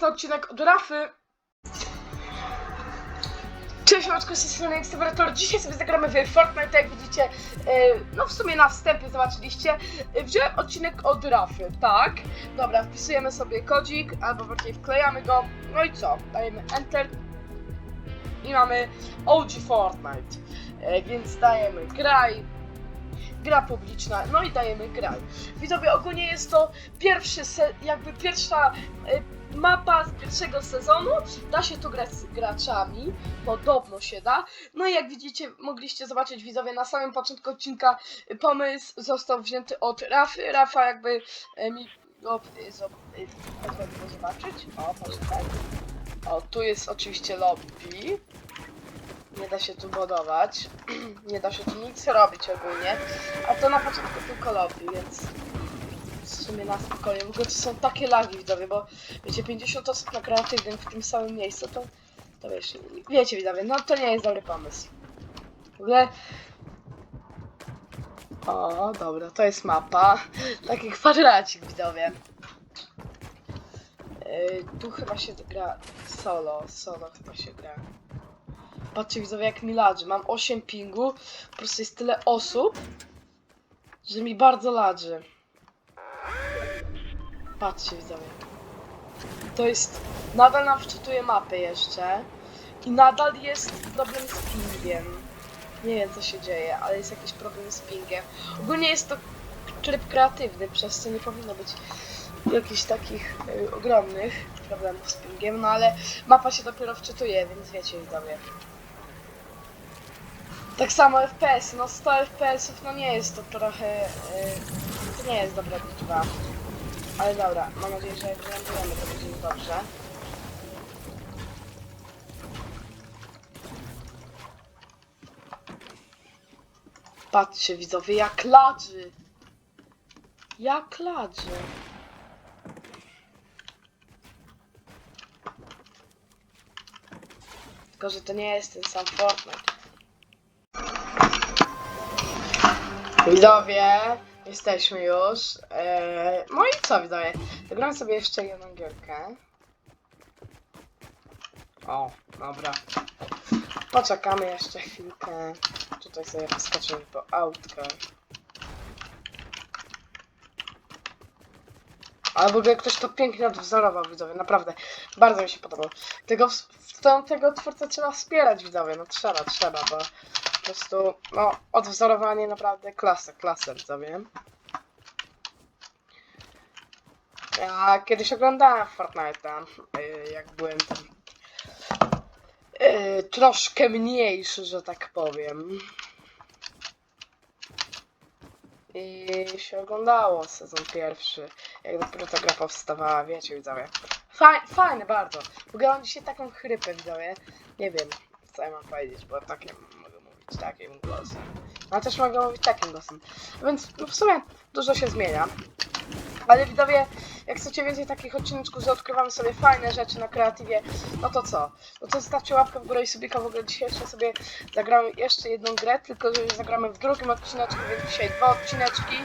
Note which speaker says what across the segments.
Speaker 1: Na odcinek od Rafy. Cześć, Maczko, z tej strony. Dzisiaj sobie zagramy w Fortnite, jak widzicie, e, no w sumie na wstępie zobaczyliście. E, Wziąłem odcinek od Rafy, tak? Dobra, wpisujemy sobie kodzik, albo bardziej wklejamy go. No i co? Dajemy Enter i mamy OG Fortnite. E, Więc dajemy graj, gra publiczna, no i dajemy graj. Widzowie, ogólnie jest to pierwszy, jakby pierwsza mapa z pierwszego sezonu. Da się tu grać z graczami, podobno się da. No i jak widzicie, mogliście zobaczyć widzowie na samym początku odcinka, pomysł został wzięty od Rafy. Rafa jakby e, mi go zo- y, pozwoliło zobaczyć. O, poczekaj. O, tu jest oczywiście lobby. Nie da się tu budować. Nie da się tu nic robić ogólnie. A to na początku tylko lobby, więc w sumie na spokojnie. Ogóle to są takie lagi widzowie, bo wiecie, 50 osób na kreatywnym w tym samym miejscu, to, to wiesz, wiecie widzowie, no to nie jest dobry pomysł. W ogóle... O, dobra, to jest mapa. Taki kwadracik widzowie. Yy, tu chyba się gra solo, solo chyba się gra. Patrzcie widzowie jak mi ladży, mam 8 pingu, po prostu jest tyle osób, że mi bardzo ladży. Patrzcie widzowie. To jest, nadal nam wczytuje mapę jeszcze i nadal jest problem z pingiem. Nie wiem co się dzieje, ale jest jakiś problem z pingiem. Ogólnie jest to tryb kreatywny, przez co nie powinno być jakichś takich y, ogromnych problemów z pingiem, no ale mapa się dopiero wczytuje, więc wiecie widzowie. Tak samo FPS, no 100 FPS-ów, no nie jest to trochę, y, to nie jest dobra liczba. Ale dobra, mam nadzieję, że jak wylądujemy, to będzie dobrze. Patrzcie widzowie, jak ladży! Jak ladży! Tylko, że to nie jest ten sam Fortnite. Widzowie, jesteśmy już. Eee, no i co widzowie? Zagramy sobie jeszcze jedną gierkę. O, dobra. Poczekamy jeszcze chwilkę. Tutaj sobie poskoczymy po autko. Ale w ogóle ktoś to pięknie odwzorował, widzowie, naprawdę. Bardzo mi się podobał. Tego, tego twórcę trzeba wspierać, widzowie, no trzeba, trzeba, bo prostu, no, odwzorowanie naprawdę klasa, klasa, widzowie. Ja kiedyś oglądałem Fortnite'a, y, jak byłem tam y, troszkę mniejszy, że tak powiem. I się oglądało sezon pierwszy, jak dopiero ta gra powstawała, wiecie widzowie. Faj, fajne bardzo. W ogóle mam dzisiaj taką chrypę widzowie. Nie wiem, co ja mam powiedzieć, bo takie mówić takim głosem. A też mogę mówić takim głosem. Więc no, w sumie dużo się zmienia. Ale widzowie, jak chcecie więcej takich odcineczków, że odkrywamy sobie fajne rzeczy na kreatywie, no to co? No to zostawcie łapkę w górę i subika. W ogóle dzisiaj jeszcze sobie zagramy jeszcze jedną grę, tylko że zagramy w drugim odcineczku, więc dzisiaj dwa odcineczki.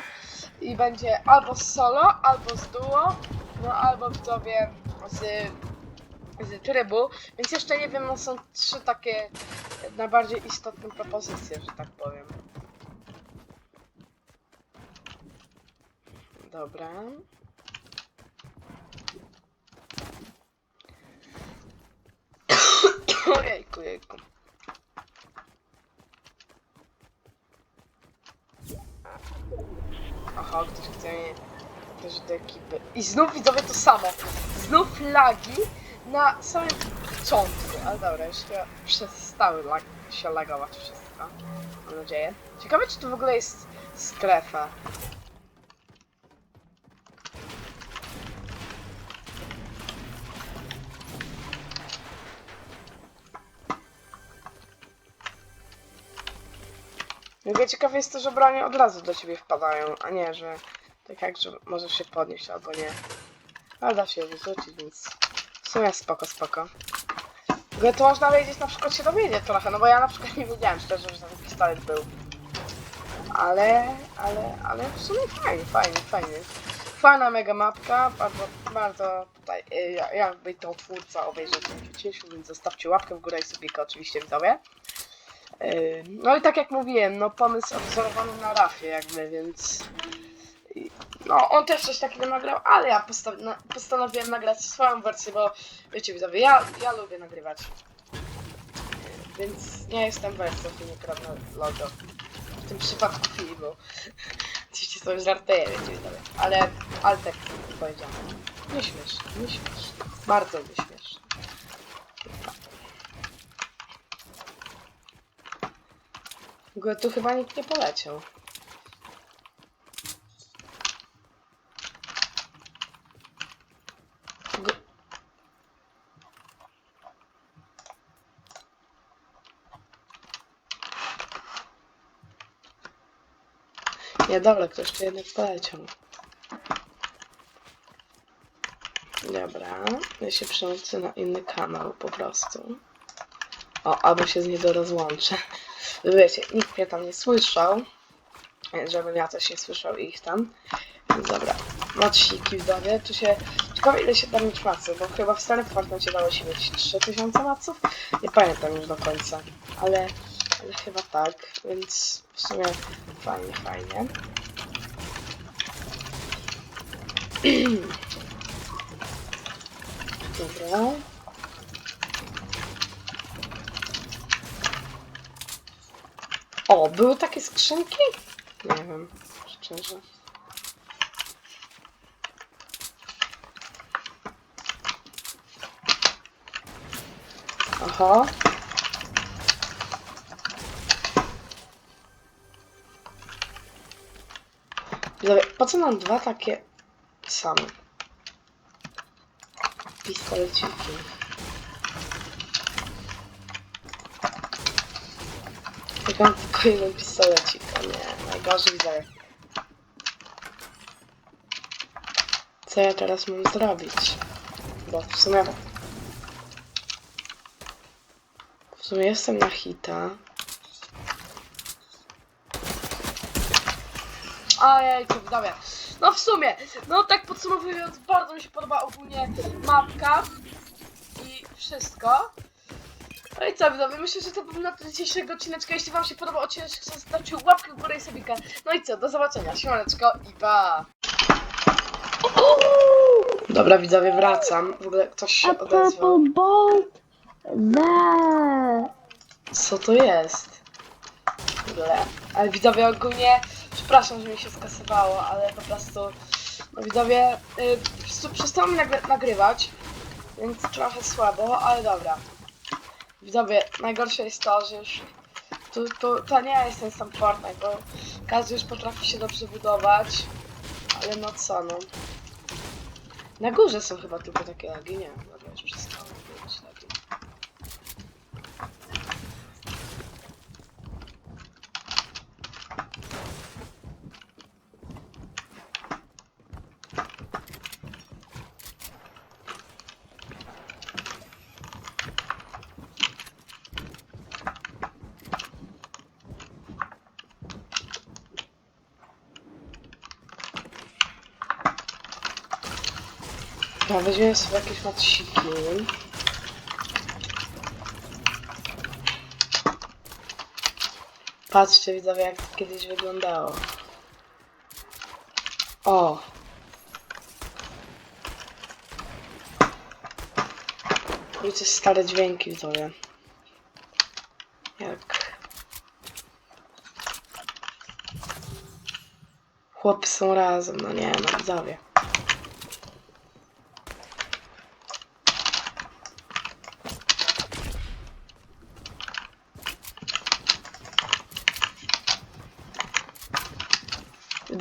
Speaker 1: I będzie albo z solo, albo z duo, no albo widzowie z, trybu. Więc jeszcze nie wiem, no są trzy takie najbardziej istotne propozycje, że tak powiem. Dobra. Ojejku, jejku. Aha, ktoś chce mnie też do ekipy. I znów widzowie to samo. Znów lagi na samym początku. Ale dobra, chyba przestały lag się lagować wszystko. Mam nadzieję. Ciekawe, czy tu w ogóle jest strefa. Ogóle ciekawe jest to, że bronie od razu do ciebie wpadają, a nie, że tak jak, że możesz się podnieść albo nie. Ale da się wyrzucić, więc w sumie spoko, spoko. W to można wiedzieć, na przykład się dowiedzieć trochę, no bo ja na przykład nie wiedziałem szczerze, że ten pistolet był. Ale, ale, ale w sumie fajnie, fajnie, fajnie. fajna mega mapka, bardzo, bardzo tutaj y, ja- jakby to twórca obejrzeć się cieszył, więc zostawcie łapkę w górę i subika oczywiście widzowie. Y, No i tak jak mówiłem, no pomysł wzorowany na Rafie jakby, więc no on też coś takiego nagrał, ale ja na postanowiłem nagrać swoją wersję, bo wiecie widzowie, ja, ja lubię nagrywać. Więc nie jestem wersją, kradnę logo. W tym przypadku filmu. Oczywiście sobie żartuję, wiecie widzowie. Ale, ale tak powiedziałem. Nie śmieszne, nie śmieszne. Bardzo nie śmieszne. W tu chyba nikt nie poleciał. Go- Nie, dobra, ktoś tu jednak poleciał. Dobra, ja się przełączę na inny kanał po prostu. O, albo się z niego rozłączę. Wiecie, nikt mnie tam nie słyszał, więc żebym ja też nie słyszał ich tam. Dobra, maciki widzowie, tu się... Ciekawe ile się da mieć macy, bo chyba w starym Fortnite dało się mieć 3000 maców? Nie pamiętam już do końca, ale, chyba tak, więc w sumie fajnie, fajnie. Dobra. O, były takie skrzynki? Nie wiem, szczerze. Aha. Po co nam dwa takie same? Pistoleciki. Jak mam tylko jeden pistolecik, a nie, najgorzej widzowie. Co ja teraz mam zrobić? Bo w sumie... W sumie jestem na hita. To widzowie. No w sumie, no tak podsumowując, bardzo mi się podoba ogólnie mapka i wszystko. No i co widzowie, myślę, że to był na dzisiejszego odcineczka. Jeśli wam się podobał odcinek, to zostawcie łapkę w górę i sobie No i co, do zobaczenia, siemaneczko i pa! Dobra widzowie, wracam. W ogóle ktoś się odezwał.
Speaker 2: purple bolt.
Speaker 1: Co to jest? W ogóle. Ale widzowie ogólnie, przepraszam, że mi się skasowało, ale po prostu, no widzowie, y, po prostu przestałam nagry nagrywać, więc trochę słabo, ale dobra. Widzowie, najgorsze jest to, że już tu, tu, to nie jest ten sam Fortnite, bo każdy już potrafi się dobrze budować, ale no co no. Na górze są chyba tylko takie lagi, nie, dobra, już przestało być lagi. No, weźmiemy sobie jakieś matsiki. Patrzcie widzowie jak to kiedyś wyglądało. O! Coś stare dźwięki widzowie. Jak... Chłopy są razem, no nie no widzowie.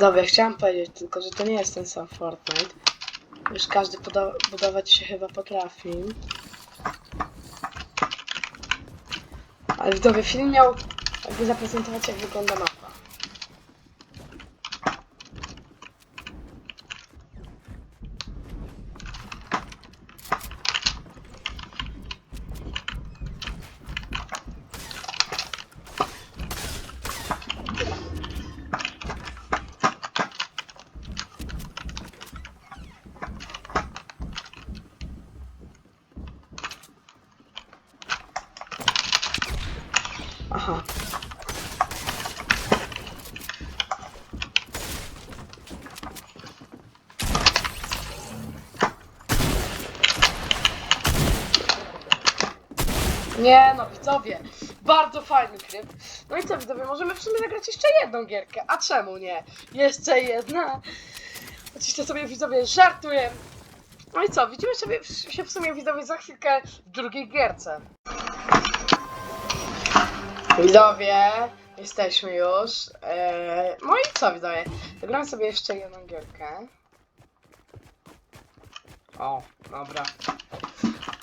Speaker 1: Dobra, chciałam powiedzieć tylko, że to nie jest ten sam Fortnite. Już każdy budować się chyba potrafi. Ale widzowie, film miał jakby zaprezentować jak wygląda mapa. Nie no, widzowie, bardzo fajny tryb. No i co widzowie, możemy w sumie zagrać jeszcze jedną gierkę, a czemu nie? Jeszcze jedna. Oczywiście sobie widzowie żartuję. No i co, widzimy sobie, się w sumie widzowie za chwilkę w drugiej gierce. Widzowie, jesteśmy już. Eee, no i co widzowie, zagramy sobie jeszcze jedną gierkę. O, dobra.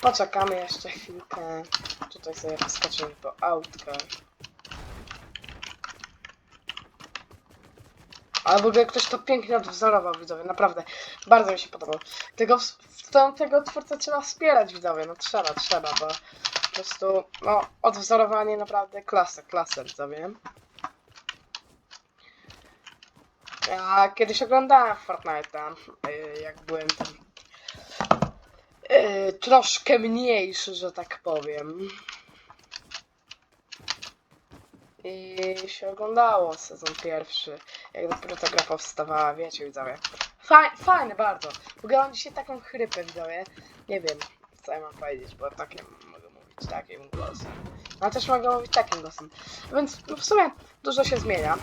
Speaker 1: Poczekamy jeszcze chwilkę. Tutaj sobie poskoczymy po autkę. Ale w ogóle ktoś to pięknie odwzorował, widzowie, naprawdę. Bardzo mi się podobał. Tego, to, tego twórcę trzeba wspierać, widzowie, no trzeba, trzeba, bo po prostu, no, odwzorowanie naprawdę klasa, klasa, widzowie. Ja kiedyś oglądałem Fortnite'a, yy, jak byłem tam yy, troszkę mniejszy, że tak powiem. I się oglądało sezon pierwszy, jak dopiero ta gra powstawała, wiecie widzowie. Faj, fajny bardzo. W ogóle mam dzisiaj taką chrypę widzowie. Nie wiem, co ja mam powiedzieć, bo takim mogę mówić takim głosem. Ale też mogę mówić takim głosem. Więc no w sumie dużo się zmienia.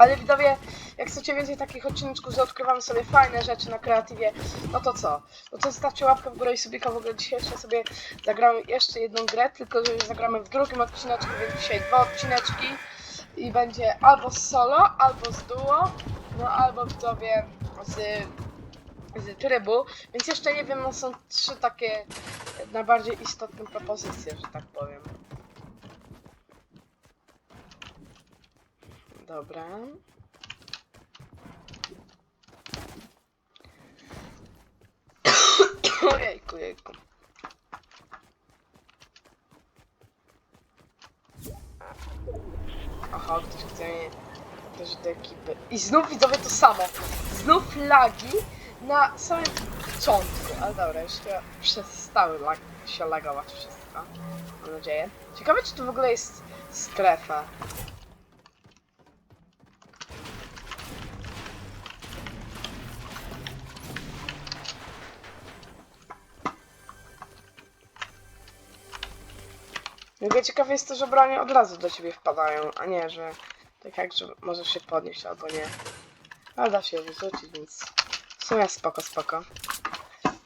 Speaker 1: Ale widzowie, jak chcecie więcej takich odcineczków, że odkrywamy sobie fajne rzeczy na kreatywie, no to co? No to zostawcie łapkę w górę i subika, w ogóle dzisiaj jeszcze sobie zagramy jeszcze jedną grę, tylko że zagramy w drugim odcineczku, więc dzisiaj dwa odcineczki i będzie albo z solo, albo z duo, no albo widzowie z, z trybu, więc jeszcze nie wiem, no są trzy takie najbardziej istotne propozycje, że tak powiem. Dobra. Ojejku, jejku. Aha, ktoś chce mnie też do ekipy. I znów widzowie to samo. Znów lagi na samym początku. Ale dobra, już chyba przestały lag się lagować wszystko. Mam nadzieję. Ciekawe, czy tu w ogóle jest strefa. Jego ciekawe jest to, że bronie od razu do ciebie wpadają, a nie, że tak jak, że możesz się podnieść albo nie. Ale da się wyrzucić, więc w sumie spoko, spoko.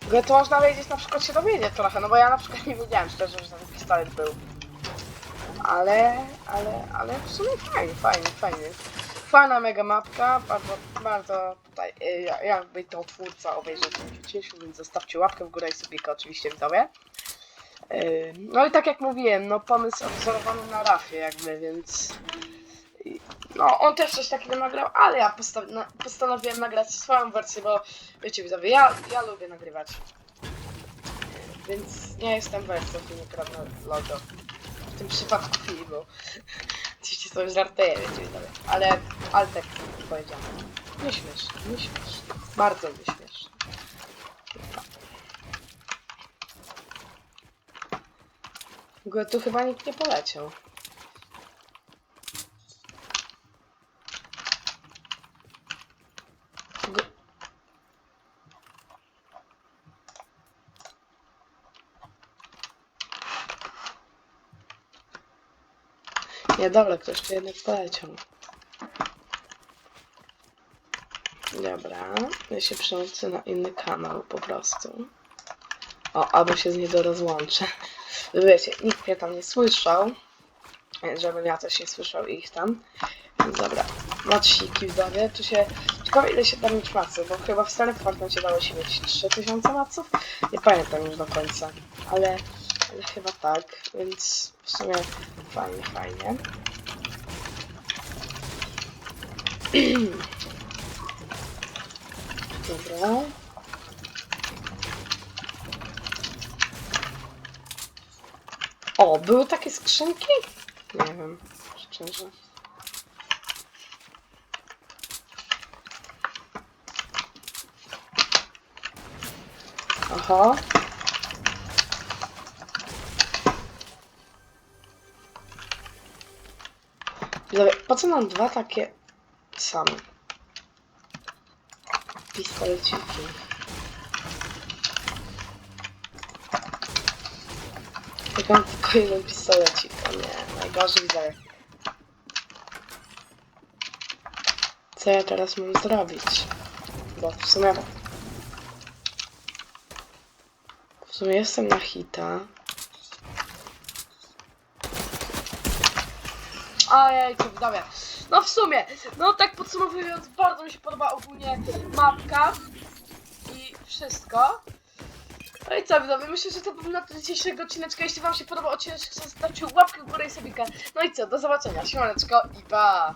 Speaker 1: W ogóle to można wiedzieć, na przykład się dowiedzieć trochę, no bo ja na przykład nie wiedziałem szczerze, że ten pistolet był. Ale, ale, ale w sumie fajnie, fajnie, fajnie. Fajna mega mapka, bardzo, bardzo tutaj, y, ja- jakby to twórca się cieszył, więc zostawcie łapkę w górę i subika oczywiście widzowie. Yy, No i tak jak mówiłem, no pomysł odwzorowany na Rafie jakby, więc... No, on też coś takiego nagrał, ale ja postanowiłem nagrać swoją wersję, bo wiecie widzowie, ja, ja lubię nagrywać. Yy, Więc nie jestem wersją filmokradne logo. W tym przypadku filmu. Oczywiście sobie żartuję, wiecie widzowie. Ale, ale tak powiedziałem. Nie śmieszne, nie śmieszne. Bardzo nie śmieszne. W tu chyba nikt nie poleciał. Nie, dobra, ktoś tu jednak poleciał. Dobra, ja się przełączę na inny kanał po prostu. O, albo się z niego rozłączę. Wiecie, nikt mnie tam nie słyszał. Żebym ja też nie słyszał ich tam. Dobra, matsiki widzowie. Tu się... Ciekawe ile się da mieć maców, bo chyba w starym Fortnite dało się mieć 3000 maców. Nie pamiętam już do końca, ale, ale chyba tak, więc w sumie fajnie, fajnie. Dobra. O, były takie skrzynki? Nie wiem, szczerze. Aha. Po co mam dwa takie same? Pistoleciki. Mam tylko jeden pistolecik, to nie, najgorzej. Co ja teraz mam zrobić? Bo w sumie... W sumie jestem na hita. Co widzowie. No w sumie, no tak podsumowując, bardzo mi się podoba ogólnie mapka i wszystko. No i co widzowie, myślę, że to był na tyle dzisiejszego odcineczka. Jeśli wam się podobał odcinek, zostawcie łapkę w górę i sobie No i co, do zobaczenia, siemaneczko i pa!